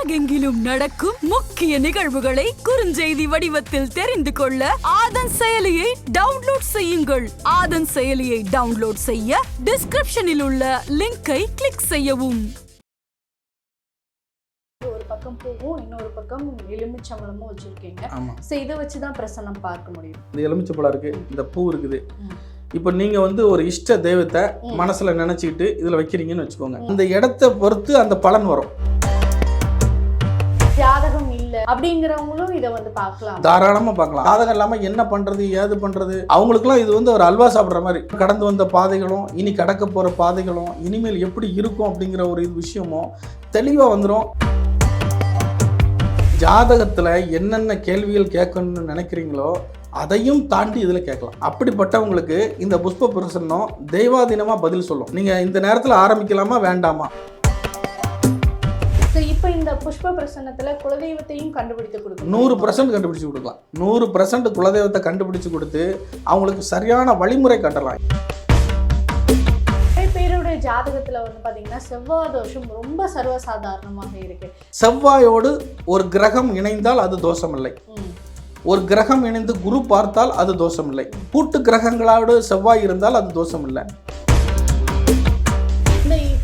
உலகெங்கிலும் நடக்கும் முக்கிய நிகழ்வுகளை குறுஞ்செய்தி வடிவத்தில் தெரிந்து கொள்ள ஆதன் செயலியை டவுன்லோட் செய்யுங்கள். ஆதன் செயலியை டவுன்லோட் செய்ய டிஸ்கிரிப்ஷனில் உள்ள லிங்கை கிளிக் செய்யவும். ஒரு பக்கம் பூவும் இன்னொரு பக்கம் எலுமிச்சம்பழமும் வச்சிருக்கீங்க. ஆமாம் ஸோ இதை வச்சு தான் பிரசன்னம் பார்க்க முடியும். இந்த எலுமிச்சப்பழம் இருக்குது இந்த பூ இருக்குது. இப்போ நீங்கள் வந்து ஒரு இஷ்ட தெய்வத்தை. மனசில் நினச்சிக்கிட்டு இதில் வைக்கிறீங்கன்னு வச்சுக்கோங்க. அந்த இடத்த பொறுத்து அந்த பலன் வரும். அப்படிங்கிறவங்களும் இதை வந்து பார்க்கலாம். தாராளமாக பார்க்கலாம். சாதகம் இல்லாமல் என்ன பண்ணுறது ஏது பண்ணுறது அவங்களுக்குலாம் இது வந்து ஒரு அல்வா சாப்பிட்ற மாதிரி. கடந்து வந்த பாதைகளும் இனி கடக்க போகிற பாதைகளும் இனிமேல் எப்படி இருக்கும் அப்படிங்கிற ஒரு இது விஷயமும் தெளிவாக வந்துடும் ஜாதகத்தில் என்னென்ன கேள்விகள் கேட்கணும்னு நினைக்கிறீங்களோ அதையும் தாண்டி இதில் கேட்கலாம். அப்படிப்பட்டவங்களுக்கு இந்த புஷ்ப பிரசன்னம் தெய்வாதீனமாக பதில் சொல்லும். நீங்கள் இந்த நேரத்தில் ஆரம்பிக்கலாமா வேண்டாமா? இந்த புஷ்ப பிரசன்னத்துல குலதெய்வத்தையும் கண்டுபிடித்து கொடுக்கணும். நூறு பர்சன்ட் கண்டுபிடிச்சு கொடுக்கலாம். நூறு பர்சன்ட் குலதெய்வத்தை கண்டுபிடிச்சு கொடுத்து அவங்களுக்கு சரியான வழிமுறை காட்டலாம் பேருடைய ஜாதகத்துல வந்து பாத்தீங்கன்னா செவ்வாய் தோஷம் ரொம்ப சர்வசாதாரணமாக இருக்கு. செவ்வாயோடு ஒரு கிரகம் இணைந்தால் அது தோஷமில்லை. ம். ஒரு கிரகம் இணைந்து குரு பார்த்தால் அது தோஷமில்லை. கூட்டு கிரகங்களோடு செவ்வாய் இருந்தால் அது தோஷமில்லை. இந்த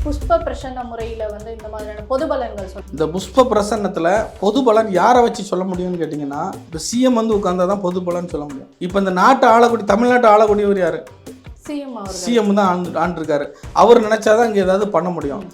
புஷ்ப பிரசன்ன முறையில வந்து இந்த மாதிரியான பொது பலன்கள் சொல்லுங்க. இந்த புஷ்ப பிரசன்னத்தில் பொது பலன் யாரை வச்சு சொல்ல முடியும்னு கேட்டிங்கன்னா இப்போ சிஎம் வந்து உட்கார்ந்தா தான் பொது பலன் சொல்ல முடியும். இப்போ இந்த நாட்டை ஆளக்கூடிய தமிழ்நாட்டை ஆளக்கூடியவர் யார்? சிஎம் சிஎம் தான் ஆண்டு ஆண்டிருக்காரு. அவர் நினைச்சாதான் இங்கே ஏதாவது பண்ண முடியும்.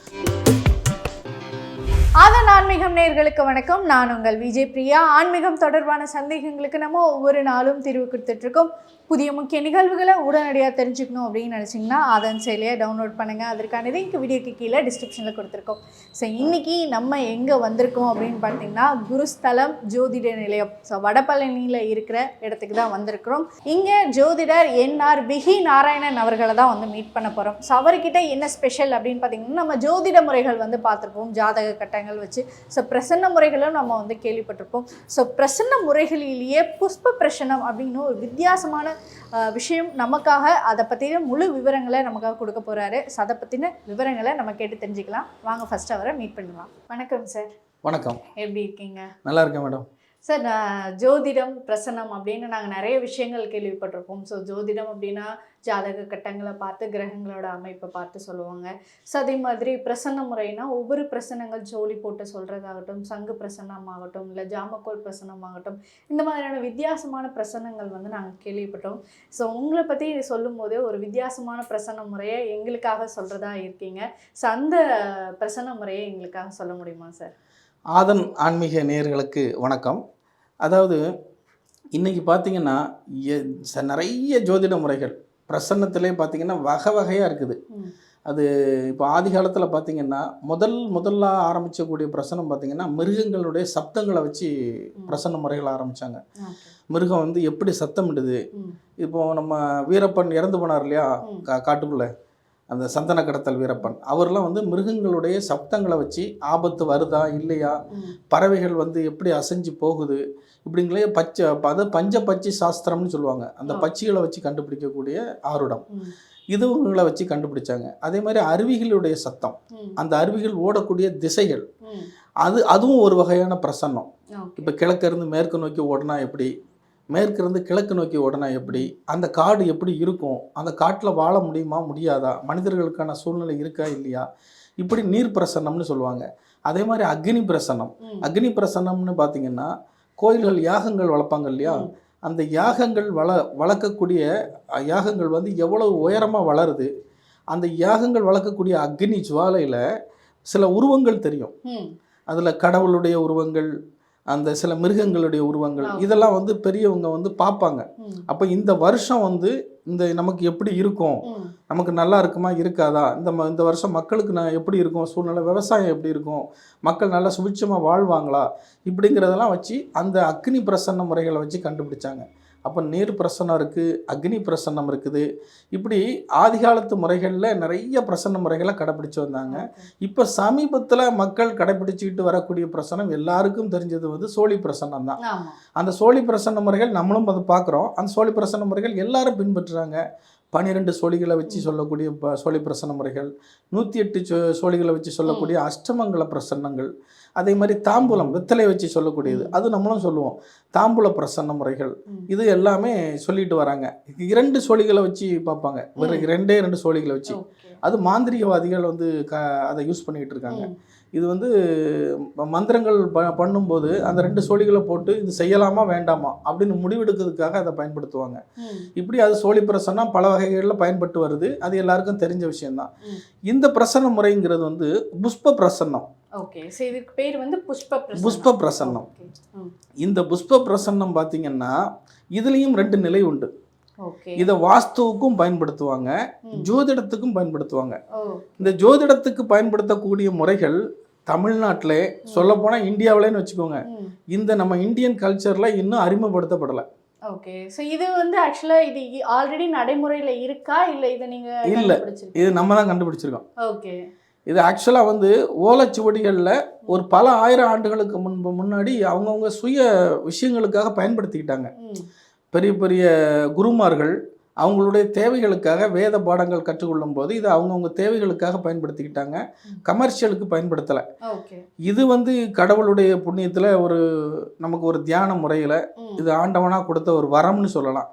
அதன் ஆன்மீகம் நேர்களுக்கு வணக்கம். நான் உங்கள் விஜய் பிரியா. ஆன்மீகம் தொடர்பான சந்தேகங்களுக்கு நம்ம ஒவ்வொரு நாளும் தீர்வு கொடுத்துட்ருக்கோம். புதிய முக்கிய நிகழ்வுகளை உடனடியாக தெரிஞ்சுக்கணும் அப்படின்னு நினச்சிங்கன்னா அதன் செயலியை டவுன்லோட் பண்ணுங்கள் அதற்கான இங்கே வீடியோக்கு கீழே டிஸ்கிரிப்ஷனில் கொடுத்துருக்கோம். ஸோ இன்றைக்கி நம்ம எங்கே வந்திருக்கோம் அப்படின்னு பார்த்தீங்கன்னா குருஸ்தலம் ஜோதிட நிலையம். ஸோ வடபழனியில் இருக்கிற இடத்துக்கு தான் வந்திருக்கிறோம். இங்கே ஜோதிடர் என்ஆர் விஹி நாராயணன் அவர்களை தான் வந்து மீட் பண்ண போகிறோம் ஸோ அவர்கிட்ட என்ன ஸ்பெஷல் அப்படின்னு பார்த்தீங்கன்னா நம்ம ஜோதிட முறைகள் வந்து பார்த்துருப்போம் ஜாதக கட்டங்கள் வச்சு ஸோ பிரசன்ன முறைகளும் நம்ம வந்து கேள்விப்பட்டிருப்போம். ஸோ பிரசன்ன முறைகளிலேயே புஷ்ப பிரசன்னம் அப்படின்னு ஒரு வித்தியாசமான விஷயம் நமக்காக அதை பற்றின முழு விவரங்களை நமக்காக கொடுக்க போகிறாரு ஸோ அதை பற்றின விவரங்களை நம்ம கேட்டு தெரிஞ்சுக்கலாம். வாங்க ஃபர்ஸ்ட் அவரை மீட் பண்ணலாம். வணக்கம் சார் வணக்கம். எப்படி இருக்கீங்க? நல்லா இருக்கேன் மேடம் சார் நான் ஜோதிடம் பிரசன்னம் அப்படின்னு நாங்கள் நிறைய விஷயங்கள் கேள்விப்பட்டிருப்போம். ஸோ ஜோதிடம் அப்படின்னா ஜாதக கட்டங்களை பார்த்து கிரகங்களோட அமைப்பை பார்த்து சொல்லுவாங்க. ஸோ அதே மாதிரி பிரசன்ன முறைனா ஒவ்வொரு பிரசனங்கள் ஜோலி போட்டு சொல்கிறதாகட்டும் சங்கு பிரசன்னம் ஆகட்டும் இல்லை ஜாமக்கோல் பிரசன்னம் ஆகட்டும் இந்த மாதிரியான வித்தியாசமான பிரசன்னங்கள் வந்து நாங்கள் கேள்விப்பட்டோம். ஸோ உங்களை பற்றி சொல்லும் போதே ஒரு வித்தியாசமான பிரசன்ன முறையை எங்களுக்காக சொல்கிறதா இருக்கீங்க. ஸோ அந்த பிரசன்ன முறையை எங்களுக்காக சொல்ல முடியுமா சார்? ஆதன் ஆன்மீக நேயர்களுக்கு வணக்கம். அதாவது இன்னைக்கு பார்த்தீங்கன்னா நிறைய ஜோதிட முறைகள் பிரசன்னத்திலே பார்த்தீங்கன்னா வகை வகையாக இருக்குது. அது இப்போ ஆதி காலத்தில் பார்த்தீங்கன்னா முதல் முதல்ல ஆரம்பிச்சக்கூடிய பிரசனம் பார்த்தீங்கன்னா மிருகங்களுடைய சப்தங்களை வச்சு. பிரசன்ன முறைகள் ஆரம்பித்தாங்க மிருகம் வந்து எப்படி சத்தமிடுது? ம். இப்போ நம்ம வீரப்பன் இறந்து போனார் இல்லையா. கா காட்டுக்குள்ளே. அந்த சந்தன கடத்தல் வீரப்பன். அவர்லாம் வந்து மிருகங்களுடைய சப்தங்களை வச்சு ஆபத்து வருதா இல்லையா? பறவைகள் வந்து எப்படி அசைஞ்சு போகுது? இப்படிங்களே பச்சை அது பஞ்ச பச்சி சாஸ்திரம்னு சொல்லுவாங்க. அந்த. பச்சிகளை வச்சு கண்டுபிடிக்கக்கூடிய ஆருடம். இதுவுங்களை வச்சு கண்டுபிடிச்சாங்க. அதே மாதிரி அருவிகளுடைய சத்தம். அந்த அருவிகள் ஓடக்கூடிய திசைகள். அது அதுவும் ஒரு வகையான பிரசன்னம். இப்போ கிழக்க இருந்து மேற்கு நோக்கி ஓடினா எப்படி? மேற்கு இருந்து கிழக்கு நோக்கி ஓடினா எப்படி? அந்த காடு எப்படி இருக்கும்? அந்த காட்டில் வாழ முடியுமா? முடியாதா? மனிதர்களுக்கான சூழ்நிலை இருக்கா? இல்லையா? இப்படி நீர் பிரசன்னம்னு சொல்லுவாங்க. அதே மாதிரி அக்னி பிரசன்னம். அக்னி பிரசன்னம்னு பார்த்தீங்கன்னா கோயில்கள் யாகங்கள் வளர்ப்பாங்க இல்லையா. அந்த யாகங்கள் வள வளர்க்கக்கூடிய யாகங்கள் வந்து எவ்வளவு உயரமாக வளருது? அந்த யாகங்கள் வளர்க்கக்கூடிய அக்னி ஜுவாலையில் சில உருவங்கள் தெரியும். அதில் கடவுளுடைய உருவங்கள் அந்த சில மிருகங்களுடைய உருவங்கள். இதெல்லாம் வந்து பெரியவங்க வந்து பார்ப்பாங்க. அப்போ இந்த வருஷம் வந்து இந்த நமக்கு எப்படி இருக்கும்? நமக்கு நல்லா இருக்குமா? இருக்காதா? இந்த ம இந்த வருஷம் மக்களுக்கு நான் எப்படி இருக்கும்? சூழ்நிலை விவசாயம் எப்படி இருக்கும்? மக்கள் நல்லா சுபிட்சமாக வாழ்வாங்களா? இப்படிங்கிறதெல்லாம் வச்சு அந்த அக்னி பிரசன்ன முறைகளை வச்சு கண்டுபிடிச்சாங்க. அப்போ நீர் பிரசன்னம் இருக்குது அக்னி பிரசன்னம் இருக்குது. இப்படி ஆதிகாலத்து முறைகளில் நிறைய பிரசன்ன முறைகளை கடைப்பிடிச்சு வந்தாங்க. இப்போ சமீபத்தில் மக்கள் கடைப்பிடிச்சிக்கிட்டு வரக்கூடிய பிரசனம் எல்லாருக்கும் தெரிஞ்சது வந்து சோழி பிரசன்னம் தான். அந்த சோழி பிரசன்ன முறைகள் நம்மளும் அதை பார்க்குறோம். அந்த சோழி பிரசன்ன முறைகள் எல்லாரும் பின்பற்றுறாங்க. பன்னிரெண்டு சோழிகளை வச்சு சொல்லக்கூடிய சோழி பிரசன்ன முறைகள் நூற்றி எட்டு சோ சோழிகளை வச்சு சொல்லக்கூடிய அஷ்டமங்கல பிரசன்னங்கள் அதே மாதிரி தாம்பூலம் வெத்தலை வச்சு சொல்லக்கூடியது. அது நம்மளும் சொல்லுவோம். தாம்பூல பிரசன்ன முறைகள். இது எல்லாமே சொல்லிட்டு வராங்க. இரண்டு சோழிகளை வச்சு பார்ப்பாங்க. வெறும் ரெண்டே ரெண்டு சோழிகளை வச்சு. அது மாந்திரிகவாதிகள் வந்து க அதை யூஸ் பண்ணிக்கிட்டு இருக்காங்க. இது வந்து மந்திரங்கள் ப பண்ணும்போது அந்த ரெண்டு சோழிகளை போட்டு இது செய்யலாமா வேண்டாமா அப்படின்னு முடிவெடுக்கிறதுக்காக அதை பயன்படுத்துவாங்க. இப்படி அது சோழி பிரசன்னா பல வகைகளில் பயன்பட்டு வருது. அது எல்லாருக்கும் தெரிஞ்ச விஷயம்தான். இந்த பிரசன்ன முறைங்கிறது வந்து புஷ்ப பிரசன்னம். ஓகே. சோ இதுக்கு பேர் வந்து புஷ்ப புஷ்ப பிரசன்னம். இந்த புஷ்ப பிரசன்னம் பார்த்தீங்கன்னா இதுலேயும் ரெண்டு நிலை உண்டு. இதை வாஸ்துவுக்கும் பயன்படுத்துவாங்க. ஜோதிடத்துக்கும் பயன்படுத்துவாங்க. இந்த ஜோதிடத்துக்கு பயன்படுத்தக்கூடிய முறைகள் தமிழ்நாட்டிலே சொல்லப்போனால் இந்தியாவிலேன்னு வச்சுக்கோங்க. இந்த நம்ம இந்தியன் கல்ச்சரில் இன்னும் அறிமுகப்படுத்தப்படலை. ஓகே. சோ இது வந்து ஆக்சுவலா இது ஆல்ரெடி நடைமுறையில இருக்கா? இல்ல இத நீங்க இல்ல. இது நம்ம தான் கண்டுபிடிச்சிருக்கோம். ஓகே. இது ஆக்சுவலாக வந்து ஓலைச்சுவடிகளில் ஒரு பல ஆயிரம் ஆண்டுகளுக்கு முன்பு முன்னாடி அவங்கவுங்க சுய விஷயங்களுக்காக பயன்படுத்திக்கிட்டாங்க. பெரிய பெரிய குருமார்கள் அவங்களுடைய தேவைகளுக்காக வேத பாடங்கள் கற்றுக்கொள்ளும் போது இது அவங்கவுங்க தேவைகளுக்காக பயன்படுத்திக்கிட்டாங்க. கமர்ஷியலுக்கு பயன்படுத்தலை. இது வந்து கடவுளுடைய புண்ணியத்தில் ஒரு நமக்கு ஒரு தியான முறையில். இது ஆண்டவனாக கொடுத்த ஒரு வரம்னு சொல்லலாம்.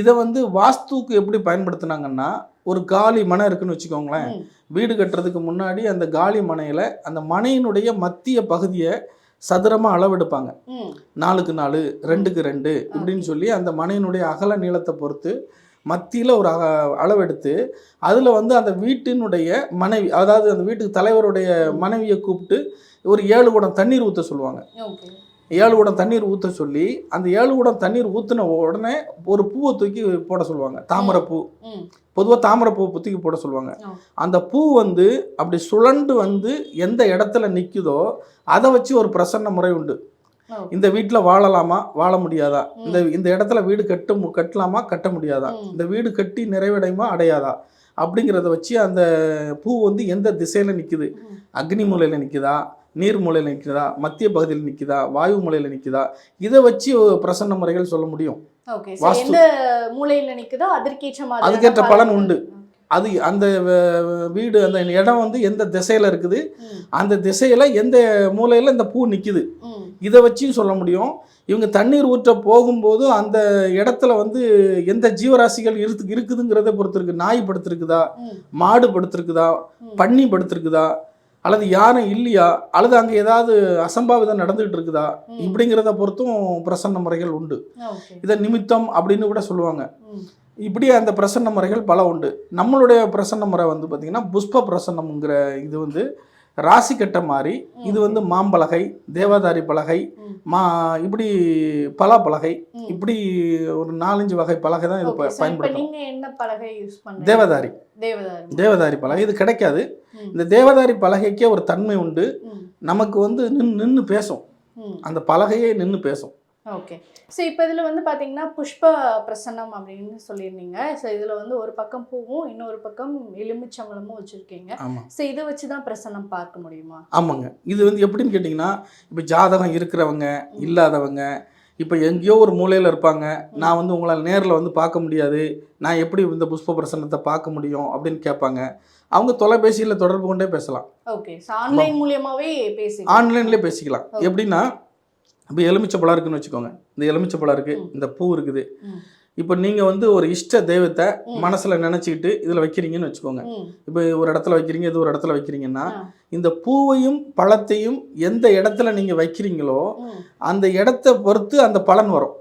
இதை வந்து வாஸ்துக்கு எப்படி பயன்படுத்துனாங்கன்னா ஒரு காலி மனை இருக்குன்னு வச்சுக்கோங்களேன். வீடு கட்டுறதுக்கு முன்னாடி அந்த காலி மனையில் அந்த மனையினுடைய மத்திய பகுதியை சதுரமாக அளவெடுப்பாங்க. நாலுக்கு நாலு ரெண்டுக்கு ரெண்டு இப்படின்னு சொல்லி அந்த மனையினுடைய அகல நீளத்தை பொறுத்து மத்தியில் ஒரு அளவெடுத்து அதில் வந்து அந்த வீட்டினுடைய மனைவி அதாவது அந்த வீட்டுக்கு தலைவருடைய மனைவியை கூப்பிட்டு ஒரு ஏழு குடம் தண்ணீர் ஊற்ற சொல்லுவாங்க ஏழு குடம் தண்ணீர் ஊற்ற சொல்லி அந்த ஏழு குடம் தண்ணீர் ஊற்றின உடனே ஒரு பூவை தூக்கி போட சொல்லுவாங்க தாமரைப்பூ. பொதுவாக தாமரைப்பூ தூக்கி போட சொல்லுவாங்க. அந்த பூ வந்து அப்படி சுழண்டு வந்து எந்த இடத்துல நிற்குதோ அதை வச்சு ஒரு பிரசன்ன முறை உண்டு. இந்த வீட்டில் வாழலாமா? வாழ முடியாதா. இந்த இந்த இடத்துல வீடு கட்ட கட்டலாமா? கட்ட முடியாதா. இந்த வீடு கட்டி நிறைவடையுமா? அடையாதா? அப்படிங்கிறத வச்சு அந்த பூ வந்து எந்த திசையில் நிற்குது. அக்னி மூலையில் நிற்குதா நீர் மூலையில் நிற்குதா மத்திய பகுதியில் நிற்குதா வாயு மூலையில் நிற்குதா இதை வச்சு பிரசன்ன முறைகள் சொல்ல முடியும். அதுக்கேற்ற பலன் உண்டு. அது அந்த வீடு அந்த இடம் வந்து எந்த திசையில் இருக்குது? அந்த திசையில் எந்த மூலையில் இந்த பூ நிற்குது இதை வச்சும் சொல்ல முடியும். இவங்க தண்ணீர் ஊற்ற போகும்போது அந்த இடத்துல வந்து எந்த ஜீவராசிகள் இருக்கு இருக்குதுங்கிறத பொறுத்து இருக்கு நாய் படுத்திருக்குதா மாடு படுத்திருக்குதா பன்னி படுத்திருக்குதா அல்லது யாரும் இல்லையா? அல்லது அங்கே ஏதாவது அசம்பாவிதம் நடந்துகிட்டு இருக்குதா இப்படிங்கிறத பொறுத்தும் பிரசன்ன முறைகள் உண்டு. இதை நிமித்தம் அப்படின்னு கூட சொல்லுவாங்க. இப்படி அந்த பிரசன்ன முறைகள் பல உண்டு. நம்மளுடைய பிரசன்ன முறை வந்து பார்த்திங்கன்னா புஷ்ப பிரசன்னம்ங்கிற இது வந்து ராசி கட்ட மாதிரி இது வந்து மாம்பலகை தேவதாரி பலகை ம். இப்படி பலா பலகை. இப்படி ஒரு நாலஞ்சு வகை பலகை தான் இது பயன்படுத்தும் என்ன பலகை யூஸ் பண்றீங்க தேவதாரி தேவதாரி தேவதாரி பலகை இது கிடைக்காது. இந்த தேவதாரி பலகைக்கே ஒரு தன்மை உண்டு. நமக்கு வந்து நின்று நின்று பேசும். அந்த பலகையே நின்று பேசும் ஓகே. ஸோ இப்போ இதில் வந்து பார்த்தீங்கன்னா புஷ்ப பிரசன்னம் அப்படின்னு சொல்லியிருந்தீங்க. ஸோ இதில் வந்து ஒரு பக்கம் பூவும் இன்னொரு பக்கம் எலுமிச்சம்பழமும் வச்சுருக்கீங்க. ஆமாம் ஸோ இதை வச்சு தான் பிரசன்னம் பார்க்க முடியுமா? ஆமாங்க. இது வந்து எப்படின்னு கேட்டிங்கன்னா இப்போ ஜாதகம் இருக்கிறவங்க இல்லாதவங்க இப்போ எங்கேயோ ஒரு மூலையில் இருப்பாங்க. நான் வந்து உங்களால் நேரில் வந்து பார்க்க முடியாது. நான் எப்படி இந்த புஷ்ப பிரசன்னத்தை பார்க்க முடியும் அப்படின்னு கேட்பாங்க. அவங்க தொலைபேசியில் தொடர்பு கொண்டே பேசலாம். ஓகே. ஆன்லைன் மூலியமாவே பேசி ஆன்லைன்லேயே பேசிக்கலாம். எப்படின்னா இப்போ எலுமிச்சப்பழம் இருக்குன்னு வச்சுக்கோங்க இந்த எலுமிச்சப்பழம் இருக்குது ம். இந்த பூ இருக்குது. இப்போ நீங்கள் வந்து ஒரு இஷ்ட தெய்வத்தை. மனசில் நினச்சிக்கிட்டு இதில் வைக்கிறீங்கன்னு வச்சுக்கோங்க. இப்போ ஒரு இடத்துல வைக்கிறீங்க இது ஒரு இடத்துல வைக்கிறீங்கன்னா. இந்த பூவையும் பழத்தையும் எந்த இடத்துல நீங்கள் வைக்கிறீங்களோ. அந்த இடத்த பொறுத்து அந்த பலன் வரும்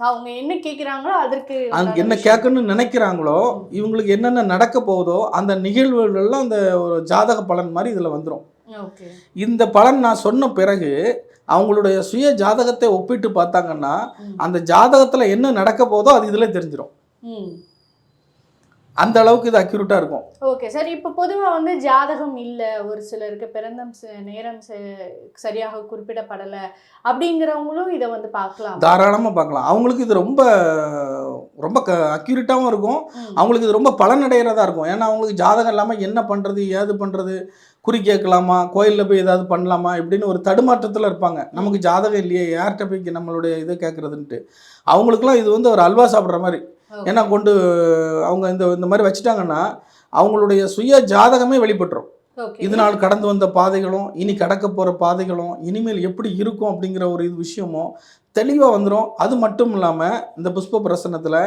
அவங்க என்ன கேட்குறாங்களோ அதற்கு அங்க உண்டான என்ன. கேட்கணும்னு நினைக்கிறாங்களோ இவங்களுக்கு என்னென்ன நடக்க போகுதோ அந்த நிகழ்வுகள்லாம் அந்த ஒரு ஜாதக பலன் மாதிரி இதில் வந்துடும் இந்த பலன் நான் சொன்ன பிறகு அவங்களுடைய சுய ஜாதகத்தை ஒப்பிட்டு பார்த்தாங்கன்னா. அந்த ஜாதகத்தில் என்ன நடக்க போதோ அது இதில் தெரிஞ்சிடும் அந்த அளவுக்கு இது அக்யூரேட்டாக இருக்கும். ஓகே சார் இப்போ பொதுவாக வந்து ஜாதகம் இல்லை ஒரு சிலருக்கு பிறந்தம் ச- நேரம் சரியாக குறிப்பிடப்படலை அப்படிங்கிறவங்களும் இதை வந்து பார்க்கலாம். தாராளமாக பார்க்கலாம். அவங்களுக்கு இது ரொம்ப ரொம்ப க அக்யூரேட்டாகவும் இருக்கும். அவங்களுக்கு இது ரொம்ப பலனடைகிறதா இருக்கும். ஏன்னா அவங்களுக்கு ஜாதகம் இல்லாமல் என்ன பண்ணுறது ஏது பண்ணுறது குறி கேட்கலாமா கோயிலில் போய் ஏதாவது பண்ணலாமா இப்படின்னு ஒரு தடுமாற்றத்தில் இருப்பாங்க. நமக்கு ஜாதகம் இல்லையே யார்கிட்ட போய் நம்மளுடைய இதை கேட்குறதுன்ட்டு. அவங்களுக்குலாம் இது வந்து ஒரு அல்வா சாப்பிட்ற மாதிரி. ஏன்னா கொண்டு அவங்க இந்த இந்த மாதிரி வச்சுட்டாங்கன்னா அவங்களுடைய சுய ஜாதகமே வெளிப்பட்டுரும். ஓகே. இது நாள் கடந்து வந்த பாதைகளும் இனி கடக்க போகிற பாதைகளும் இனிமேல் எப்படி இருக்கும் அப்படிங்கிற ஒரு இது விஷயமும் தெளிவாக வந்துடும் அது மட்டும் இல்லாமல் இந்த புஷ்ப பிரசன்னத்தில்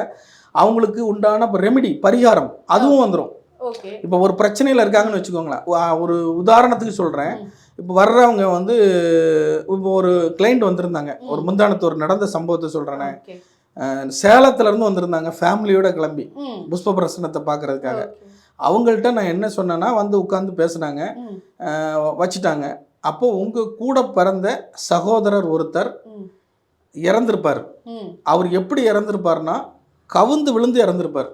அவங்களுக்கு உண்டான ரெமெடி பரிகாரம் அதுவும் வந்துடும் இப்போ ஒரு பிரச்சனையில் இருக்காங்கன்னு வச்சுக்கோங்களேன். ஒரு உதாரணத்துக்கு சொல்கிறேன். இப்போ வர்றவங்க வந்து இப்போ ஒரு கிளைண்ட் வந்திருந்தாங்க. ஒரு முந்தானத்து ஒரு நடந்த சம்பவத்தை சொல்கிறேனே ஓகே. சேலத்துலேருந்து வந்திருந்தாங்க ஃபேமிலியோட கிளம்பி புஷ்ப பிரசன்னத்தை பார்க்கறதுக்காக. அவங்கள்ட்ட நான் என்ன சொன்னேன்னா வந்து உட்காந்து பேசுனாங்க. வச்சுட்டாங்க. அப்போ உங்கள் கூட பிறந்த சகோதரர் ஒருத்தர் இறந்திருப்பார். அவர் எப்படி இறந்திருப்பார்னா கவுந்து விழுந்து இறந்திருப்பார்.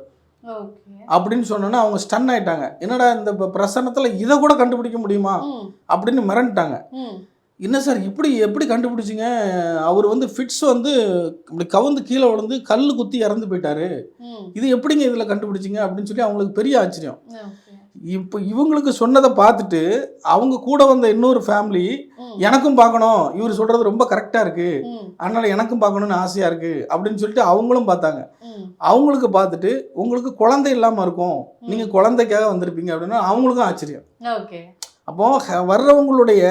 அப்படின்னு சொன்னோன்னா அவங்க ஸ்டன் ஆயிட்டாங்க. என்னடா இந்த ப- பிரசன்னத்தில் இதை கூட கண்டுபிடிக்க முடியுமா? அப்படின்னு மிரண்டுட்டாங்க. என்ன சார் இப்படி எப்படி கண்டுபிடிச்சிங்க? அவர் வந்து ஃபிட்ஸ் வந்து இப்படி கவுந்து கீழே விழுந்து கல் குத்தி இறந்து போயிட்டாரு. இது எப்படிங்க இதில் கண்டுபிடிச்சிங்க? அப்படின்னு சொல்லி அவங்களுக்கு பெரிய ஆச்சரியம். இப்போ இவங்களுக்கு சொன்னதை பார்த்துட்டு அவங்க கூட வந்த இன்னொரு ஃபேமிலி எனக்கும் பார்க்கணும். இவர் சொல்கிறது ரொம்ப கரெக்டாக இருக்குது ம். அதனால் எனக்கும் பார்க்கணுன்னு ஆசையாக இருக்குது அப்படின்னு சொல்லிட்டு அவங்களும் பார்த்தாங்க. அவங்களுக்கு பார்த்துட்டு உங்களுக்கு குழந்தை இல்லாமல் இருக்கும். நீங்கள் குழந்தைக்காக வந்திருப்பீங்க அப்படின்னா அவங்களுக்கும் ஆச்சரியம். அப்போ வர்றவங்களுடைய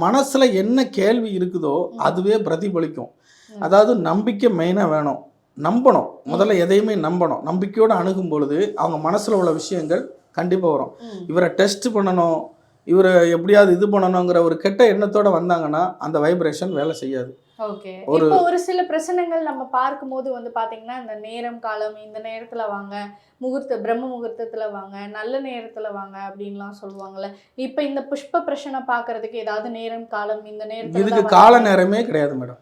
மனசுல என்ன கேள்வி இருக்குதோ அதுவே பிரதிபலிக்கும். அதாவது நம்பிக்கை மெயினாக வேணும். நம்பணும். முதல்ல எதையுமே நம்பணும். நம்பிக்கையோடு அணுகும் பொழுது அவங்க மனசுல உள்ள விஷயங்கள் கண்டிப்பாக வரும். இவரை டெஸ்ட் பண்ணணும். இவரை எப்படியாவது இது பண்ணணுங்கிற ஒரு கெட்ட எண்ணத்தோட வந்தாங்கன்னா அந்த வைப்ரேஷன் வேலை செய்யாது. ஓகே. இப்போ ஒரு சில பிரச்சனைகள் நம்ம பார்க்கும்போது வந்து பாத்தீங்கன்னா இந்த நேரம் காலம் இந்த நேரத்துல வாங்க முகூர்த்த பிரம்ம முகூர்த்தத்துல வாங்க நல்ல நேரத்துல வாங்க அப்படின்லாம் சொல்லுவாங்கல்ல. இப்போ இந்த புஷ்ப பிரச்சனை பார்க்கிறதுக்கு ஏதாவது நேரம் காலம் இந்த நேரத்துல இதுக்கு கால. நேரமே கிடையாது மேடம்.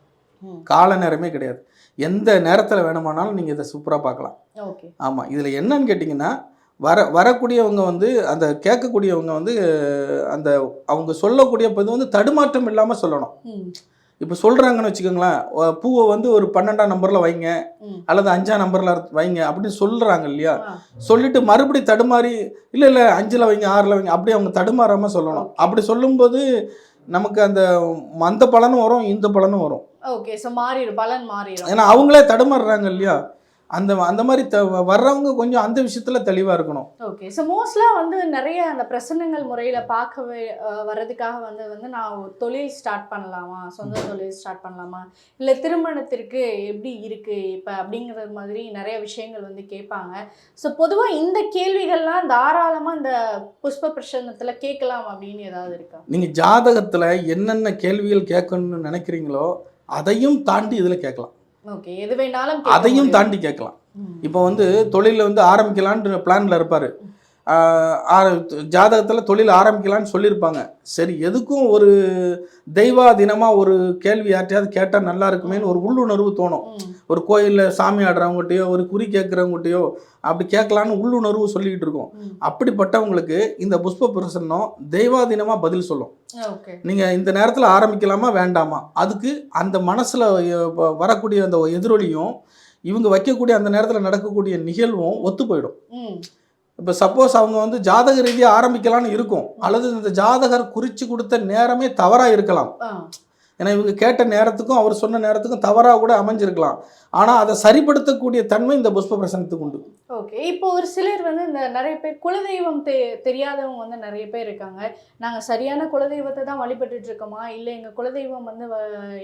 கால நேரமே கிடையாது. எந்த நேரத்தில் வேணுமானாலும் நீங்கள் இதை சூப்பராக பார்க்கலாம். ஓகே. ஆமாம் இதில் என்னன்னு கேட்டிங்கன்னா வர வரக்கூடியவங்க வந்து அந்த கேட்கக்கூடியவங்க வந்து அந்த அவங்க சொல்லக்கூடிய இது வந்து தடுமாற்றம் இல்லாமல் சொல்லணும். இப்போ சொல்கிறாங்கன்னு வச்சுக்கோங்களேன் பூவை வந்து ஒரு பன்னெண்டாம் நம்பரில் வைங்க அல்லது அஞ்சாம் நம்பரில் வைங்க அப்படின்னு சொல்கிறாங்க இல்லையா? சொல்லிட்டு மறுபடி தடுமாறி இல்லை இல்லை அஞ்சில் வைங்க ஆறில் வைங்க அப்படி அவங்க தடுமாறாமல் சொல்லணும். அப்படி சொல்லும்போது நமக்கு அந்த அந்த பலனும் வரும் இந்த பலனும் வரும். ஓகே ஸோ மாறிடும் பலன் மாறிடும். ஏன்னா அவங்களே தடுமாறுறாங்க இல்லையா? அந்த அந்த மாதிரி த வர்றவங்க கொஞ்சம் அந்த விஷயத்தில் தெளிவாக இருக்கணும். ஓகே ஸோ மோஸ்ட்லாக வந்து நிறைய அந்த பிரசன்னங்கள் முறையில் பார்க்க வர்றதுக்காக வந்து வந்து நான் தொழில் ஸ்டார்ட் பண்ணலாமா? சொந்த தொழில் ஸ்டார்ட் பண்ணலாமா? இல்லை திருமணத்திற்கு எப்படி இருக்குது இப்போ அப்படிங்கிற மாதிரி நிறைய விஷயங்கள் வந்து கேட்பாங்க. ஸோ பொதுவாக இந்த கேள்விகள்லாம் தாராளமாக இந்த புஷ்ப பிரசன்னத்தில் கேட்கலாம் அப்படின்னு ஏதாவது இருக்கா? நீங்கள் ஜாதகத்தில் என்னென்ன கேள்விகள் கேட்கணும்னு நினைக்கிறீங்களோ அதையும் தாண்டி இதில் கேட்கலாம். அதையும். தாண்டி கேட்கலாம். இப்போ வந்து தொழிலில் வந்து ஆரம்பிக்கலான்ட்டு பிளானில் இருப்பார் ஜாதகத்தில் தொழில் ஆரம்பிக்கலான்னு சொல்லியிருப்பாங்க. சரி எதுக்கும் ஒரு தெய்வாதீனமாக ஒரு கேள்வி யார்ட்டையாவது கேட்டால் நல்லா இருக்குமேன்னு ஒரு உள்ளுணர்வு தோணும். ஒரு கோயிலில் சாமி ஆடுறவங்ககிட்டயோ ஒரு குறி கேட்குறவங்ககிட்டயோ அப்படி கேட்கலான்னு உள்ளுணர்வு சொல்லிக்கிட்டு இருக்கோம். அப்படிப்பட்டவங்களுக்கு இந்த புஷ்ப பிரசன்னம் தெய்வாதீனமாக பதில் சொல்லும். நீங்கள் இந்த நேரத்தில் ஆரம்பிக்கலாமா வேண்டாமா? அதுக்கு அந்த மனசில் வரக்கூடிய அந்த எதிரொலியும் இவங்க வைக்கக்கூடிய அந்த நேரத்தில் நடக்கக்கூடிய நிகழ்வும் ஒத்து போயிடும். இப்போ சப்போஸ் அவங்க வந்து ஜாதக ரீதியாக ஆரம்பிக்கலாம்னு இருக்கும். அல்லது இந்த ஜாதகர் குறித்து கொடுத்த நேரமே தவறாக இருக்கலாம். ஏன்னா இவங்க கேட்ட நேரத்துக்கும் அவர் சொன்ன நேரத்துக்கும் தவறாக கூட அமைஞ்சிருக்கலாம். ஆனால் அதை சரிப்படுத்தக்கூடிய தன்மை இந்த புஷ்ப பிரசனத்துக்கு உண்டு. ஓகே. இப்போ ஒரு சிலர் வந்து இந்த நிறைய பேர் குலதெய்வம் தெ தெரியாதவங்க வந்து நிறைய பேர் இருக்காங்க. நாங்கள் சரியான குலதெய்வத்தை தான் வழிபட்டுட்டு இருக்கோமா? இல்லை எங்கள் குலதெய்வம் வந்து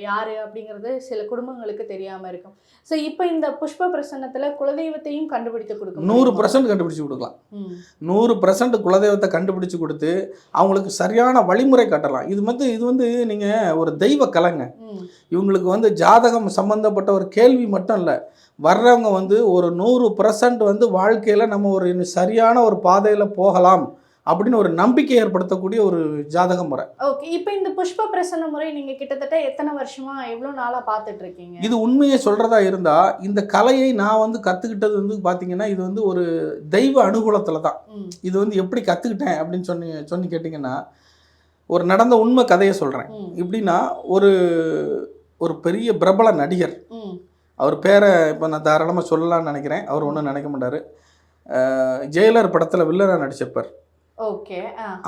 யாரு? அப்படிங்கிறது சில குடும்பங்களுக்கு தெரியாமல் இருக்கும். ஸோ இப்போ இந்த புஷ்ப பிரசன்னத்தில் குலதெய்வத்தையும் கண்டுபிடித்து கொடுக்க நூறு? பர்சன்ட் கண்டுபிடிச்சு கொடுக்கலாம். நூறு பர்சன்ட் குலதெய்வத்தை கண்டுபிடிச்சு கொடுத்து அவங்களுக்கு சரியான வழிமுறை காட்டலாம். இது வந்து இது வந்து நீங்கள் ஒரு தெய்வ கலைங்க. இவங்களுக்கு வந்து ஜாதகம் சம்மந்தப்பட்ட ஒரு கேள்வி மட்டும் இல்லை வர்றவங்க வந்து ஒரு நூறு பர்சன்ட் வந்து வாழ்க்கையில் நம்ம ஒரு சரியான ஒரு பாதையில் போகலாம் அப்படின்னு ஒரு நம்பிக்கை ஏற்படுத்தக்கூடிய ஒரு ஜாதக முறை. ஓகே இப்போ இந்த புஷ்ப பிரசன்ன முறை நீங்கள் கிட்டத்தட்ட எத்தனை வருஷமா எவ்வளோ நாளாக பார்த்துட்டு இருக்கீங்க இது உண்மையை சொல்கிறதா இருந்தால் இந்த கலையை நான் வந்து கற்றுக்கிட்டது வந்து பார்த்தீங்கன்னா இது வந்து ஒரு தெய்வ அனுகூலத்தில் தான். இது வந்து எப்படி கற்றுக்கிட்டேன் அப்படின்னு சொல்லி சொல்லி கேட்டிங்கன்னா ஒரு நடந்த உண்மை கதையை சொல்கிறேன் எப்படின்னா ஒரு ஒரு பெரிய பிரபல நடிகர். அவர் பேரை இப்போ நான் தாராளமாக சொல்லலாம்னு நினைக்கிறேன். அவர் ஒன்றும் நினைக்க மாட்டார். ஜெயிலர் படத்தில் வில்லனாக நடிச்சிருப்பார். ஓகே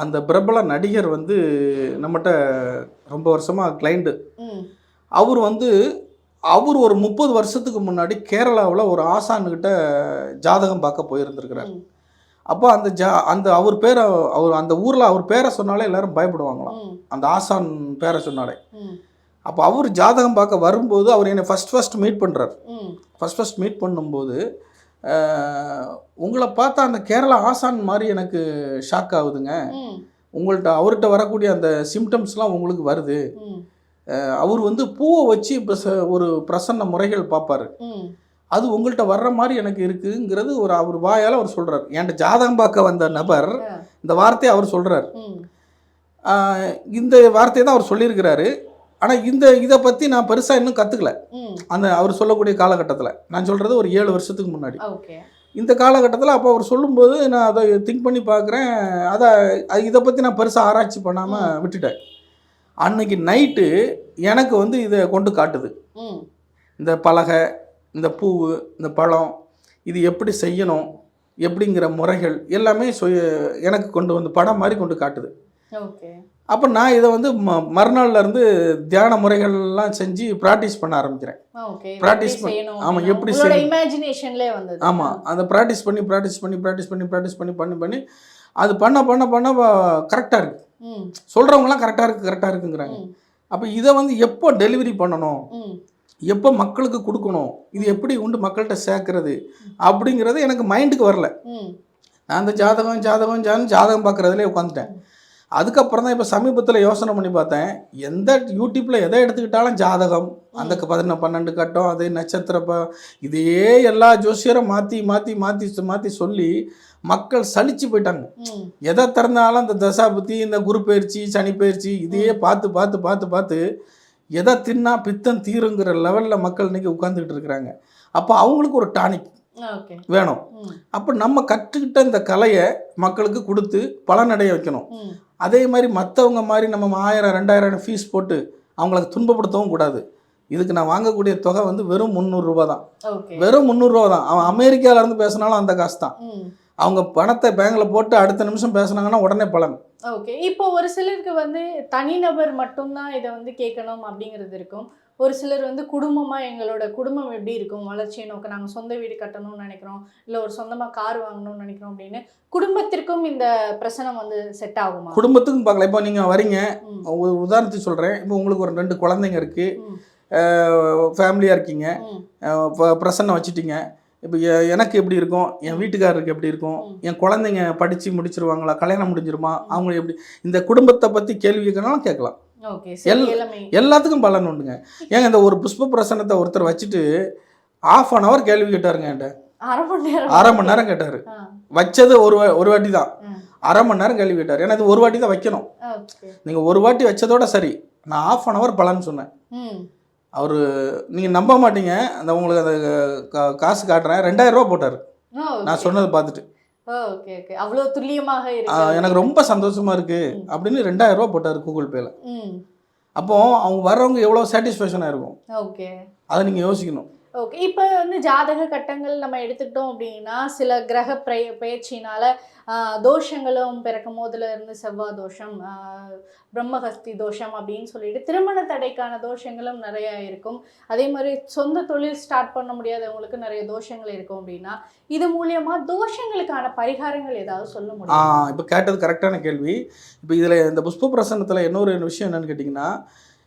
அந்த பிரபல நடிகர் வந்து நம்மகிட்ட ரொம்ப வருஷமாக கிளைண்ட்டு அவர் வந்து அவர் ஒரு முப்பது வருஷத்துக்கு முன்னாடி கேரளாவில் ஒரு ஆசானுக்கிட்ட ஜாதகம் பார்க்க போயிருந்திருக்கிறார். அப்போ அந்த ஜா அந்த அவர் பேரை அவர் அந்த ஊரில் அவர் பேரை சொன்னாலே எல்லாரும் பயப்படுவாங்களாம். அந்த ஆசான் பேரை சொன்னாலே. அப்போ அவர் ஜாதகம் பார்க்க வரும்போது அவர் என்னை ஃபஸ்ட் ஃபஸ்ட் மீட் பண்ணுறார் ஃபஸ்ட் ஃபஸ்ட் மீட் பண்ணும்போது உங்களை பார்த்தா அந்த கேரளா ஆசான் மாதிரி எனக்கு ஷாக் ஆகுதுங்க. உங்கள்கிட்ட அவர்கிட்ட வரக்கூடிய அந்த சிம்டம்ஸ்லாம் உங்களுக்கு வருது. அவர் வந்து பூவை வச்சு ஒரு பிரசன்ன முறைகள் பார்ப்பாரு. அது உங்கள்கிட்ட வர்ற மாதிரி எனக்கு இருக்குங்கிறது ஒரு அவர் வாயால் அவர் சொல்கிறார் என்கிட்ட ஜாதகம் பார்க்க வந்த நபர். இந்த வார்த்தையை அவர் சொல்கிறார் இந்த வார்த்தையை தான் அவர் சொல்லியிருக்கிறாரு. ஆனால் இந்த இதை பற்றி நான் பெருசாக இன்னும் கற்றுக்கல. அந்த அவர் சொல்லக்கூடிய காலகட்டத்தில். நான் சொல்கிறது ஒரு ஏழு வருஷத்துக்கு முன்னாடி. இந்த காலகட்டத்தில் அப்போ அவர் சொல்லும்போது நான் அதை திங்க் பண்ணி பார்க்குறேன் அதை இதை பற்றி நான் பெருசாக ஆராய்ச்சி பண்ணாமல் விட்டுட்டேன். அன்னைக்கு நைட்டு எனக்கு வந்து இதை கொண்டு காட்டுது. இந்த பலகை இந்த பூவு இந்த பழம் இது எப்படி செய்யணும் எப்படிங்கிற முறைகள் எல்லாமே எனக்கு கொண்டு வந்து படம் மாதிரி கொண்டு காட்டுது. ஓகே. அப்போ நான் இதை வந்து ம மறுநாள்ல இருந்து தியான முறைகள்லாம் செஞ்சு ப்ராக்டிஸ் பண்ண ஆரம்பிக்கிறேன். எப்படி பண்ண- செய்யணும் ஆமா, அப்படின்னா எப்படி? இமேஜினேஷன்லயே வந்தது. ஆமாம் அதை ப்ராக்டிஸ் பண்ணி ப்ராக்டிஸ் பண்ணி ப்ராக்டிஸ் பண்ணி ப்ராக்டிஸ் பண்ணி பண்ணி பண்ணி அது பண்ண பண்ண பண்ண கரெக்டாக இருக்குது சொல்கிறவங்களாம் கரெக்டாக இருக்குது கரெக்டாக இருக்குங்கிறாங்க. அப்போ இதை வந்து எப்போ டெலிவரி பண்ணணும்? எப்போ மக்களுக்கு கொடுக்கணும்? இது எப்படி உண்டு மக்கள்கிட்ட சேர்க்கறது? அப்படிங்கிறது எனக்கு மைண்டுக்கு வரல. நான் அந்த ஜாதகம் ஜாதகம் ஜாதகம் ஜாதகம் பார்க்குறதுலே உட்காந்துட்டேன் அதுக்கப்புறம் தான் இப்போ சமீபத்தில் யோசனை பண்ணி பார்த்தேன். எந்த யூடியூப்பில் எதை எடுத்துக்கிட்டாலும் ஜாதகம் அந்த பதினொன்று பன்னெண்டு கட்டம் அது நட்சத்திர ப இதையே எல்லா ஜோசியரும் மாற்றி மாற்றி மாற்றி மாற்றி சொல்லி மக்கள் சலிச்சு போயிட்டாங்க. எதை திறந்தாலும் இந்த தசாபுத்தி இந்த குரு பயிற்சி சனி பயிற்சி இதையே பார்த்து பார்த்து பார்த்து பார்த்து எதை தின்னா பித்தம் தீருங்கிற லெவலில் மக்கள் இன்னைக்கு உட்காந்துக்கிட்டு இருக்கிறாங்க. அப்போ அவங்களுக்கு ஒரு டானிக் வேணும். அப்போ நம்ம கற்றுக்கிட்ட இந்த கலையை மக்களுக்கு கொடுத்து பலனடைய வைக்கணும். அதே மாதிரி மற்றவங்க மாதிரி நம்ம ஆயிரம் ரெண்டாயிரம் ஃபீஸ் போட்டு அவங்களுக்கு துன்பப்படுத்தவும் கூடாது. இதுக்கு நான் வாங்கக்கூடிய தொகை வந்து வெறும் முந்நூறுரூவா தான். வெறும் முந்நூறுரூவா தான். அவன் அமெரிக்கால இருந்து பேசினாலும் அந்த காசு தான். அவங்க பணத்தை பேங்கில் போட்டு அடுத்த நிமிஷம் பேசுனாங்கன்னா உடனே பலன். ஓகே. இப்போ ஒரு சிலருக்கு வந்து தனிநபர் மட்டும்தான் இதை வந்து கேட்கணும் அப்படிங்கிறது இருக்கும். ஒரு சிலர் வந்து குடும்பமாக எங்களோட குடும்பம் எப்படி இருக்கும்? வளர்ச்சியை நோக்க நாங்கள் சொந்த வீடு கட்டணும்னு நினைக்கிறோம். இல்லை ஒரு சொந்தமாக கார் வாங்கணும்னு நினைக்கிறோம் அப்படின்னு குடும்பத்திற்கும் இந்த பிரசனம் வந்து செட் ஆகுமா? குடும்பத்துக்கும் பார்க்கல இப்போ நீங்கள் வரீங்க. உதாரணத்துக்கு சொல்கிறேன் இப்போ உங்களுக்கு ஒரு ரெண்டு குழந்தைங்க இருக்குது ஃபேமிலியாக இருக்கீங்க. பிரசன்னம் வச்சுட்டீங்க. இப்போ எனக்கு எப்படி இருக்கும்? என் வீட்டுக்காரருக்கு எப்படி இருக்கும். என் குழந்தைங்க படித்து முடிச்சிருவாங்களா? கல்யாணம் முடிஞ்சிருமா? அவங்க எப்படி? இந்த குடும்பத்தை பற்றி கேள்வி கேட்கலாம். எல்லாத்துக்கும் பலன் உண்டுங்க. ஏங்க இந்த ஒரு புஷ்ப பிரசன்னத்தை ஒருத்தர் வச்சுட்டு ஆஃப் அன் ஹவர் கேள்வி கேட்டாருங்க என்கிட்ட. அரை மணி நேரம். கேட்டார். வச்சது ஒரு ஒரு வாட்டி தான். அரை மணி நேரம் கேள்வி கேட்டார். ஏன்னா இது ஒரு வாட்டி தான் வைக்கணும். ஓகே. நீங்கள் ஒரு வாட்டி வச்சதோட சரி. நான் ஆஃப் அன் ஹவர் பலன் சொன்னேன். அவர் நீங்கள் நம்ப மாட்டீங்க. அந்த உங்களுக்கு அந்த காசு காட்டுறேன். ரெண்டாயிரம் ரூபா போட்டார். நான் சொன்னதை பார்த்துட்டு. அவ்வளோ துல்லியமாக எனக்கு ரொம்ப சந்தோஷமா இருக்கு. அப்படின்னு ரெண்டாயிரம் ரூபா போட்டார் கூகுள் பேல. அப்போ அவங்க வர்றவங்க எவ்வளோ சாட்டிஸ்ஃபேக்ஷனாக இருக்கும்? ஓகே. அதை நீங்கள் யோசிக்கணும். ஓகே. இப்போ வந்து ஜாதக கட்டங்கள் நம்ம எடுத்துக்கிட்டோம் அப்படின்னா சில கிரக பிரய பயிற்சினால ஆஹ், தோஷங்களும் பிறக்கும் போதுல இருந்து செவ்வாய் தோஷம் பிரம்மஹஸ்தி தோஷம் அப்படின்னு சொல்லிட்டு திருமண தடைக்கான தோஷங்களும் நிறைய இருக்கும். அதே மாதிரி சொந்த தொழில் ஸ்டார்ட் பண்ண முடியாதவங்களுக்கு நிறைய தோஷங்கள் இருக்கும் அப்படின்னா இது மூலியமா தோஷங்களுக்கான பரிகாரங்கள் ஏதாவது சொல்ல முடியும்? இப்போ கேட்டது கரெக்டான கேள்வி. இப்போ இதில் இந்த புஷ்ப பிரசன்னத்தில் இன்னொரு விஷயம் என்னன்னு கேட்டிங்கன்னா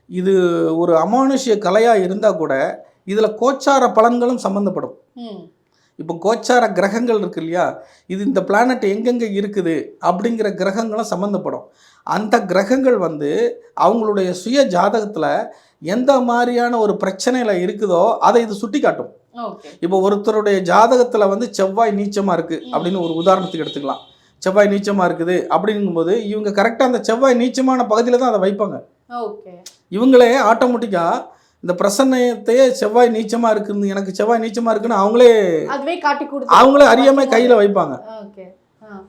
இது ஒரு அமானுஷ்ய கலையாக இருந்தால் கூட இதில் கோச்சார பலன்களும் சம்மந்தப்படும் இப்போ கோச்சார கிரகங்கள் இருக்கு இல்லையா? இது இந்த பிளானட் எங்கெங்கே இருக்குது அப்படிங்கிற கிரகங்களும் சம்மந்தப்படும் அந்த கிரகங்கள் வந்து அவங்களுடைய சுய ஜாதகத்தில் எந்த மாதிரியான ஒரு பிரச்சனையில் இருக்குதோ அதை இது சுட்டி காட்டும் இப்போ ஒருத்தருடைய ஜாதகத்தில் வந்து செவ்வாய் நீச்சமாக இருக்குது அப்படின்னு ஒரு உதாரணத்துக்கு எடுத்துக்கலாம். செவ்வாய் நீச்சமாக இருக்குது அப்படிங்கும்போது இவங்க கரெக்டாக அந்த செவ்வாய் நீச்சமான பகுதியில் தான் அதை வைப்பாங்க. இவங்களே ஆட்டோமேட்டிக்காக இந்த பிரசன்னத்தையே செவ்வாய் நீச்சமாக இருக்குது எனக்கு செவ்வாய் நீச்சமாக இருக்குன்னு அவங்களே அதுவே காட்டி கொடுத்து அவங்களே அறியாமல் கையில் வைப்பாங்க.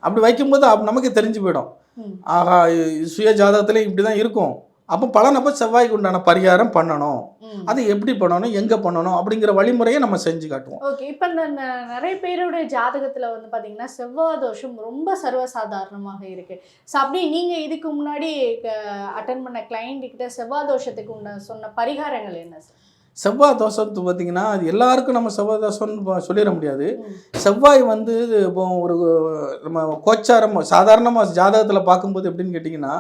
அப்படி வைக்கும்போது நமக்கு தெரிஞ்சு போயிடும். ஆஹா சுய ஜாதகத்திலே இப்படி தான் இருக்கும் அப்போ பலனப்போ செவ்வாய்க்கு உண்டான பரிகாரம் பண்ணணும். அது எப்படி பண்ணணும் எங்கே பண்ணணும் அப்படிங்கிற வழிமுறையை நம்ம செஞ்சு காட்டுவோம். ஓகே இப்போ இந்த நிறைய பேருடைய ஜாதகத்துல வந்து பாத்தீங்கன்னா செவ்வாய் தோஷம் ரொம்ப சர்வசாதாரணமாக இருக்கு. ஸோ அப்படி நீங்க இதுக்கு முன்னாடி அட்டன் பண்ண கிளைண்ட் கிட்ட செவ்வாய் தோஷத்துக்கு உண்ட சொன்ன பரிகாரங்கள் என்ன சார் செவ்வாய் தோஷத்து பார்த்தீங்கன்னா அது எல்லாருக்கும் நம்ம செவ்வாய் தோஷம்னு சொல்லிட முடியாது. செவ்வாய் வந்து இப்போ ஒரு நம்ம கோச்சாரம் சாதாரணமாக ஜாதகத்தில் பார்க்கும்போது எப்படின்னு கேட்டிங்கன்னா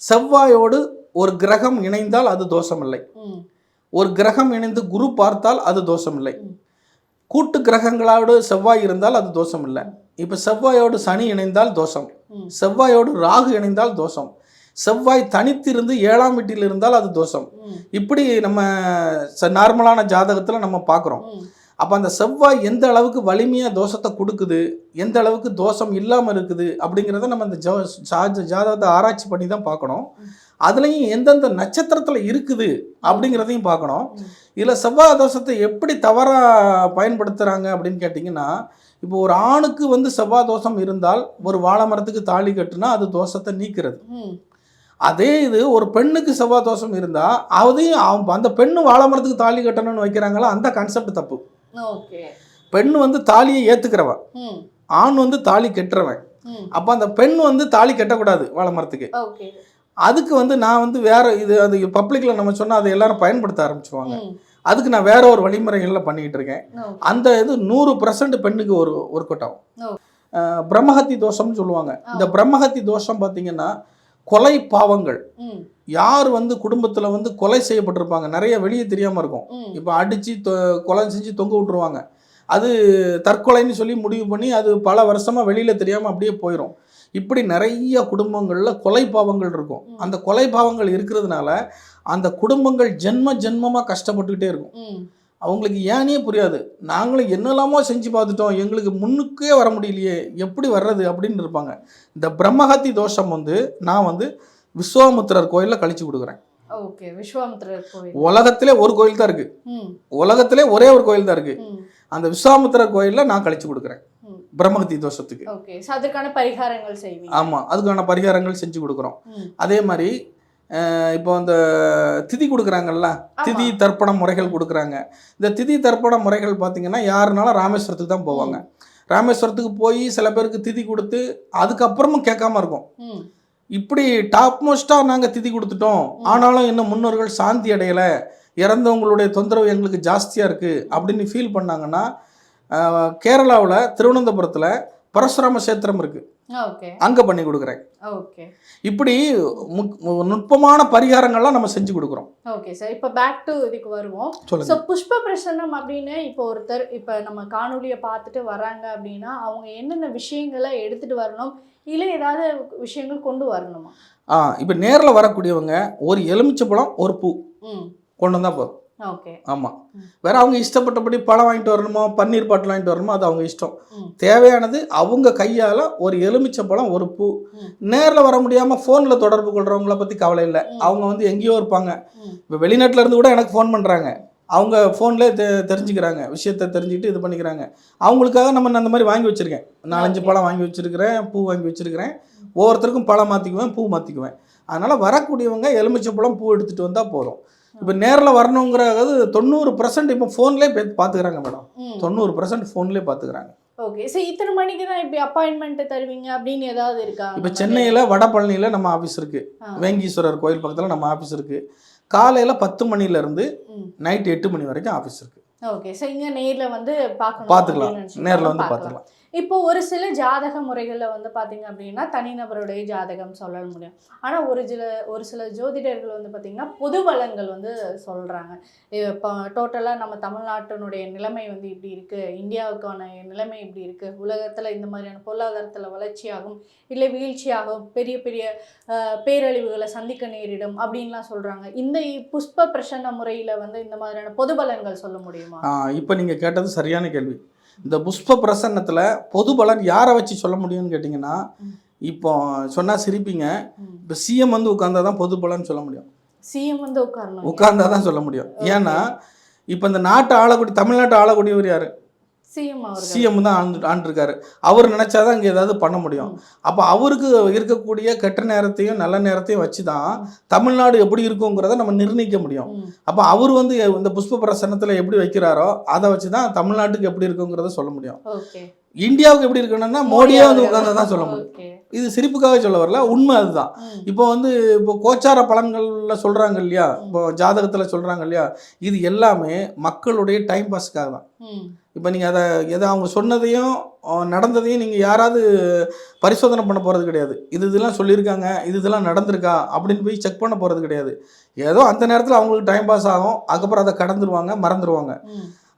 செவ்வாயோடு ஒரு கிரகம் இணைந்தால் அது தோஷமில்லை. ம். ஒரு கிரகம் இணைந்து குரு பார்த்தால் அது தோஷமில்லை. ம். கூட்டு கிரகங்களோடு செவ்வாய் இருந்தால் அது தோஷம் இல்லை இப்போ செவ்வாயோடு சனி இணைந்தால் தோஷம். செவ்வாயோடு ராகு இணைந்தால் தோஷம். செவ்வாய் தனித்திருந்து ஏழாம் வீட்டில் இருந்தால் அது தோஷம். இப்படி நம்ம நார்மலான ஜாதகத்தில் நம்ம பார்க்குறோம். அப்போ அந்த செவ்வாய் எந்த அளவுக்கு வலிமையாக தோஷத்தை கொடுக்குது எந்த அளவுக்கு தோஷம் இல்லாமல் இருக்குது அப்படிங்கிறத நம்ம இந்த ஜோ ஜாதகத்தை ஆராய்ச்சி பண்ணி தான் பார்க்கணும். அதுலேயும் எந்தெந்த நட்சத்திரத்தில் இருக்குது அப்படிங்கிறதையும் பார்க்கணும். இதில் செவ்வாய் தோஷத்தை எப்படி தவறாக பயன்படுத்துகிறாங்க அப்படின்னு கேட்டிங்கன்னா இப்போ ஒரு ஆணுக்கு வந்து செவ்வாய் தோஷம் இருந்தால் ஒரு வாழை மரத்துக்கு தாலி கட்டுனா அது தோஷத்தை நீக்கிறது. அதே இது ஒரு பெண்ணுக்கு செவ்வாய் தோஷம் இருந்தால் அதையும் அவன் அந்த பெண்ணு வாழை மரத்துக்கு தாலி கட்டணும்னு வைக்கிறாங்களா அந்த கான்செப்ட் தப்பு. பெண் வந்து தாலியை ஏற்றுக்கிறவன் ம். ஆண் வந்து தாலி கட்டுறவன். அப்போ அந்த பெண் வந்து தாலி கட்டக்கூடாது வாழை மரத்துக்கு. அதுக்கு வந்து நான் வந்து வேற இது அது பப்ளிக்கில் நம்ம சொன்னால் அதை எல்லாரும் பயன்படுத்த ஆரம்பிச்சுவாங்க அதுக்கு நான் வேற ஒரு வழிமுறைகளில் பண்ணிக்கிட்டு இருக்கேன். அந்த இது நூறு பர்சன்ட் பெண்ணுக்கு ஒரு ஒர்க் அவுட் ஆகும் பிரம்மஹத்தி தோஷம்னு சொல்லுவாங்க. இந்த பிரம்மஹத்தி தோஷம் பார்த்தீங்கன்னா கொலை பாவங்கள். யார் வந்து குடும்பத்தில் வந்து கொலை செய்யப்பட்டிருப்பாங்க? நிறைய வெளியே தெரியாமல் இருக்கும். இப்போ அடித்து கொலை செஞ்சு தொங்க விட்டுருவாங்க. அது தற்கொலைன்னு சொல்லி முடிவு பண்ணி அது பல வருஷமாக வெளியில் தெரியாமல் அப்படியே போயிடும் இப்படி நிறைய குடும்பங்களில் கொலை பாவங்கள் இருக்கும். அந்த கொலை பாவங்கள் இருக்கிறதுனால அந்த குடும்பங்கள் ஜென்ம ஜென்மமாக கஷ்டப்பட்டுக்கிட்டே இருக்கும். அவங்களுக்கு ஏனே புரியாது. நாங்களும் என்னெல்லாமோ செஞ்சு பார்த்துட்டோம். எங்களுக்கு முன்னுக்கே வர முடியலையே. எப்படி வர்றது அப்படின்னு இருப்பாங்க. இந்த பிரம்மஹத்தி தோஷம் வந்து நான் வந்து விஸ்வாமுத்திரர் கோயிலில் கழிச்சு கொடுக்குறேன். ஓகே. விஸ்வாமித்திரர் கோவில் உலகத்திலே ஒரு கோயில் தான் இருக்குது ம். உலகத்திலே ஒரே ஒரு கோயில் தான் இருக்குது ம். அந்த விஸ்வாமுத்திரர் கோயிலில் நான் கழிச்சு கொடுக்குறேன். பிரம்மஹத்தி தோஷத்துக்கு. ஓகே. அதற்கான பரிகாரங்கள் செய்வீங்க. ஆமாம் அதுக்கான பரிகாரங்கள் செஞ்சு கொடுக்குறோம். அதே மாதிரி இப்போ அந்த திதி கொடுக்குறாங்கல்ல திதி தர்ப்பண முறைகள் கொடுக்குறாங்க. இந்த திதி தர்ப்பண முறைகள் பார்த்தீங்கன்னா யாருனாலும் ராமேஸ்வரத்துக்கு தான் போவாங்க. ராமேஸ்வரத்துக்கு போய் சில பேருக்கு திதி கொடுத்து அதுக்கப்புறமும் கேட்காம இருக்கும். இப்படி டாப் மோஸ்ட்டாக நாங்கள் திதி கொடுத்துட்டோம். ஆனாலும் இன்னும் முன்னோர்கள் சாந்தி அடையலை. இறந்தவங்களுடைய தொந்தரவு எங்களுக்கு ஜாஸ்தியாக இருக்குது அப்படின்னு ஃபீல் பண்ணாங்கன்னா கேரளாவில் திருவனந்தபுரத்தில் பரசுராம கஷேத்திரம் இருக்குது அங்கே பண்ணி கொடுக்குறேன். ஓகே. இப்படி நுட்பமான பரிகாரங்கள்லாம் நம்ம செஞ்சு கொடுக்குறோம். Okay sir. இப்போ பேக் டு இதுக்கு வருவோம். ஸோ புஷ்ப பிரசன்னம் அப்படின்னு இப்போ ஒருத்தர் இப்போ நம்ம காணொலியை பார்த்துட்டு வராங்க அப்படின்னா அவங்க என்னென்ன விஷயங்களை எடுத்துட்டு வரணும்? இல்லை ஏதாவது விஷயங்கள் கொண்டு வரணுமா? ஆ இப்போ நேரில் வரக்கூடியவங்க ஒரு எலுமிச்சைப்பழம் ஒரு பூ ம். கொண்டு வந்தால் போதும். ஓகே. ஆமாம். வேற அவங்க இஷ்டப்பட்டபடி பழம் வாங்கிட்டு வரணுமோ பன்னீர் பாட்டில் வாங்கிட்டு வரணுமோ அது அவங்க இஷ்டம். தேவையானது அவங்க கையால் ஒரு எலுமிச்சைப்பழம் ஒரு பூ. நேரில் வர முடியாமல் ஃபோனில் தொடர்பு கொள்றவங்கள பற்றி கவலை இல்லை. அவங்க வந்து எங்கேயோ இருப்பாங்க. இப்போ வெளிநாட்டுல இருந்து கூட எனக்கு ஃபோன் பண்ணுறாங்க அவங்க ஃபோன்லேயே தெ தெரிஞ்சுக்கிறாங்க. விஷயத்தை தெரிஞ்சுக்கிட்டு இது பண்ணிக்கிறாங்க. அவங்களுக்காக நம்ம அந்த மாதிரி வாங்கி வச்சுருக்கேன். நாலஞ்சு. பழம் வாங்கி வச்சுருக்கிறேன் பூ வாங்கி வச்சுருக்கிறேன். ஒவ்வொருத்தருக்கும் பழம் மாற்றிக்குவேன் பூ மாற்றிக்குவேன் அதனால் வரக்கூடியவங்க எலுமிச்சைப்பழம் பூ எடுத்துகிட்டு வந்தால் போதும். இப்போ நேரில் வரணுங்கிறது தொண்ணூறு பர்சன்ட் இப்போ ஃபோன்லேயே பார்த்துக்கிறாங்க மேடம் தொண்ணூறு பர்சன்ட் ஃபோன்லேயே பார்த்துக்கிறாங்க ஓகே ஸோ இத்தனை மணிக்கு தான் இப்படி அப்பாயின்மெண்ட் தருவீங்க அப்படின்னு ஏதாவது இருக்கா? இப்போ சென்னையில் வடபழனியில் நம்ம ஆஃபீஸ் இருக்குது. வேங்கீஸ்வரர் கோயில் பக்கத்தில் நம்ம ஆஃபீஸ் இருக்குது காலையில் பத்து மணிலேருந்து நைட் எட்டு மணி வரைக்கும் ஆஃபீஸ் இருக்குது ஓகே ஸோ இங்கே நேரில் வந்து பார்க்கணும் பார்த்துக்கலாம் நேரில் வந்து பார்க்கலாம். பார்த்துக்கலாம் இப்போ ஒரு சில ஜாதக முறைகளில் வந்து பார்த்தீங்க அப்படின்னா தனிநபருடைய ஜாதகம் சொல்ல முடியும். ஆனால் ஒரு சில ஒரு சில ஜோதிடர்கள் வந்து பார்த்தீங்கன்னா பொது வளங்கள் வந்து சொல்கிறாங்க இப்போ டோட்டலாக நம்ம தமிழ்நாட்டினுடைய நிலைமை வந்து இப்படி இருக்குது இந்தியாவுக்கான நிலைமை இப்படி இருக்குது உலகத்தில் இந்த மாதிரியான பொருளாதாரத்தில் வளர்ச்சியாகும் இல்லை வீழ்ச்சியாகும் பெரிய பெரிய பேரழிவுகளை சந்திக்க நேரிடும் அப்படின்லாம் சொல்கிறாங்க இந்த புஷ்ப பிரசன்ன முறையில் வந்து இந்த மாதிரியான பொது பலன்கள் சொல்ல முடியுமா? இப்போ நீங்கள் கேட்டது சரியான கேள்வி. இந்த புஷ்ப பிரசன்னத்தில் பொது பலன் யாரை வச்சு சொல்ல முடியும்னு கேட்டிங்கன்னா. இப்போ சொன்னால் சிரிப்பீங்க. இப்போ சிஎம் வந்து உட்காந்தா தான் பொது பலன் சொல்ல முடியும். சிஎம் வந்து உட்கார்ந்தா தான் சொல்ல முடியும். ஏன்னா இப்போ இந்த நாட்டை ஆளக்கூடிய தமிழ்நாட்டை ஆளக்கூடியவர் யார்? சிஎம் தான் ஆண்டு ஆண்டிருக்காரு. அவர் நினைச்சாதான் இங்கே ஏதாவது பண்ண முடியும். அப்போ அவருக்கு இருக்கக்கூடிய கெட்ட நேரத்தையும் நல்ல நேரத்தையும் வச்சு தான் தமிழ்நாடு எப்படி இருக்குங்கிறத நம்ம நிர்ணயிக்க முடியும். அப்போ அவர் வந்து இந்த புஷ்ப பிரசன்னத்தில் எப்படி வைக்கிறாரோ அதை வச்சு தான் தமிழ்நாட்டுக்கு எப்படி இருக்குங்கிறத சொல்ல முடியும். இந்தியாவுக்கு எப்படி இருக்கணும்னா மோடியே வந்து உட்கார்ந்தா தான் சொல்ல முடியும். இது சிரிப்புக்காக சொல்ல வரல உண்மை அதுதான். இப்போ வந்து இப்போ கோச்சார பலன்கள்ல சொல்றாங்க இல்லையா? இப்போ ஜாதகத்தில் சொல்றாங்க இல்லையா? இது எல்லாமே மக்களுடைய டைம் பாஸ்க்காக தான். இப்போ நீங்கள் அதை எதை அவங்க சொன்னதையும் நடந்ததையும் நீங்கள் யாராவது பரிசோதனை பண்ண போகிறது கிடையாது. இது இதெல்லாம் சொல்லியிருக்காங்க இது இதெல்லாம் நடந்திருக்கா அப்படின்னு போய் செக் பண்ண போகிறது கிடையாது. ஏதோ அந்த நேரத்தில் அவங்களுக்கு டைம் பாஸ் ஆகும் அதுக்கப்புறம் அதை கடந்துருவாங்க மறந்துடுவாங்க.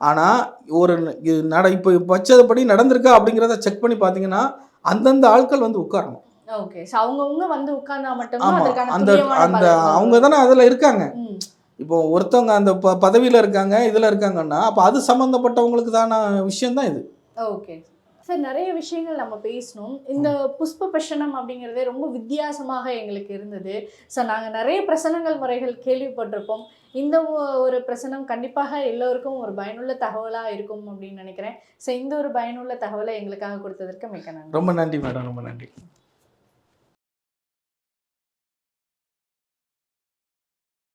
ஆனால் ஒரு இது நட இப்போ வச்சதுபடி நடந்திருக்கா அப்படிங்கிறத செக் பண்ணி பார்த்தீங்கன்னா அந்தந்த ஆட்கள் வந்து உட்காரணும். ஓகே. அவங்கவங்க வந்து உட்கார்ந்தா அதற்கான அந்த அந்த அவங்க. தானே அதில் இருக்காங்க. இப்போ ஒருத்தவங்க அந்த ப பதவியில் இருக்காங்க இதில் இருக்காங்கன்னா அப்போ அது சம்மந்தப்பட்டவங்களுக்கு தான விஷயம் தான் இது. ஓகே. சார் நிறைய விஷயங்கள் நம்ம பேசணும். இந்த புஷ்ப பிரசனம் அப்படிங்கிறதே ரொம்ப வித்தியாசமாக எங்களுக்கு இருந்தது. ஸோ நாங்கள் நிறைய பிரசனங்கள் முறைகள் கேள்விப்பட்டிருப்போம். இந்த ஒரு பிரசனம் கண்டிப்பாக எல்லோருக்கும் ஒரு பயனுள்ள தகவலாக இருக்கும் அப்படின்னு நினைக்கிறேன். ஸோ இந்த ஒரு பயனுள்ள தகவலை எங்களுக்காக கொடுத்ததற்கு மிக்க நன்றி. ரொம்ப நன்றி மேடம் ரொம்ப நன்றி.